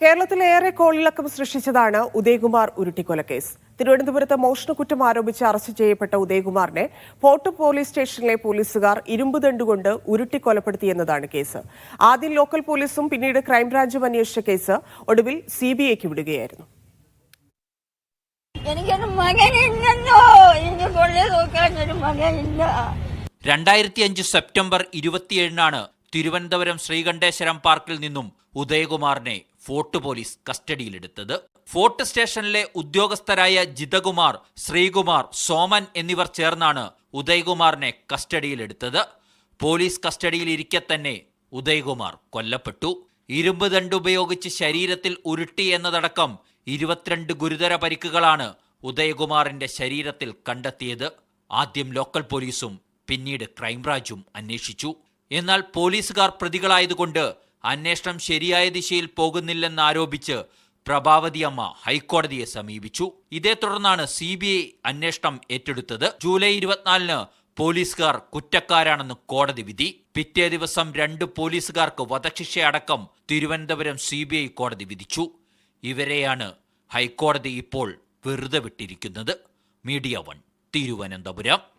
കേരളത്തിലേറെ കോളിളക്കം സൃഷ്ടിച്ചതാണ് ഉദയകുമാർ ഉരുട്ടിക്കൊലക്കേസ് തിരുവനന്തപുരത്ത് മോഷണക്കുറ്റം ആരോപിച്ച് അറസ്റ്റ് ചെയ്യപ്പെട്ട ഉദയകുമാറിനെ ഫോർട്ട് പോലീസ് സ്റ്റേഷനിലെ പോലീസുകാർ ഇരുമ്പുദണ്ടുകൊണ്ട് ഉരുട്ടിക്കൊലപ്പെടുത്തിയെന്നതാണ് കേസ്. ആദ്യം ലോക്കൽ പോലീസും പിന്നീട് ക്രൈംബ്രാഞ്ചും അന്വേഷിച്ച കേസ് ഒടുവിൽ സി ബി ഐക്ക് വിടുകയായിരുന്നു. എനിക്കൊരു മകനില്ലെന്നോ എനിക്ക് കൊള്ളി നോക്കാൻ ഒരു മകനില്ല. രണ്ടായിരത്തി അഞ്ച് സെപ്റ്റംബർ ഇരുപത്തിയേഴിനാണ് തിരുവനന്തപുരം ശ്രീകണ്ഠേശ്വരം പാർക്കിൽ നിന്നും ഉദയകുമാറിനെ ഫോർട്ട് പോലീസ് കസ്റ്റഡിയിലെടുത്തത്. ഫോർട്ട് സ്റ്റേഷനിലെ ഉദ്യോഗസ്ഥരായ ജിതകുമാർ ശ്രീകുമാർ സോമൻ എന്നിവർ ചേർന്നാണ് ഉദയകുമാറിനെ കസ്റ്റഡിയിലെടുത്തത്. പോലീസ് കസ്റ്റഡിയിലിരിക്കെ തന്നെ ഉദയകുമാർ കൊല്ലപ്പെട്ടു. ഇരുമ്പ് ദണ്ടുപയോഗിച്ച് ശരീരത്തിൽ ഉരുട്ടി എന്നതടക്കം ഇരുപത്തിരണ്ട് ഗുരുതര പരിക്കുകളാണ് ഉദയകുമാറിന്റെ ശരീരത്തിൽ കണ്ടെത്തിയത്. ആദ്യം ലോക്കൽ പോലീസും പിന്നീട് ക്രൈംബ്രാഞ്ചും അന്വേഷിച്ചു. എന്നാൽ പോലീസുകാർ പ്രതികളായതുകൊണ്ട് അന്വേഷണം ശരിയായ ദിശയിൽ പോകുന്നില്ലെന്നാരോപിച്ച് പ്രഭാവതി അമ്മ ഹൈക്കോടതിയെ സമീപിച്ചു. ഇതേ തുടർന്നാണ് സി ബി ഐ അന്വേഷണം ഏറ്റെടുത്തത്. ജൂലൈ ഇരുപത്തിനാലിന് പോലീസുകാർ കുറ്റക്കാരാണെന്ന് കോടതി വിധി. പിറ്റേ ദിവസം രണ്ട് പോലീസുകാർക്ക് വധശിക്ഷ വധശിക്ഷയടക്കം തിരുവനന്തപുരം സി ബി ഐ കോടതി വിധിച്ചു. ഇവരെയാണ് ഹൈക്കോടതി ഇപ്പോൾ വെറുതെ വിട്ടിരിക്കുന്നത്. Media one Thiruvananthapuram.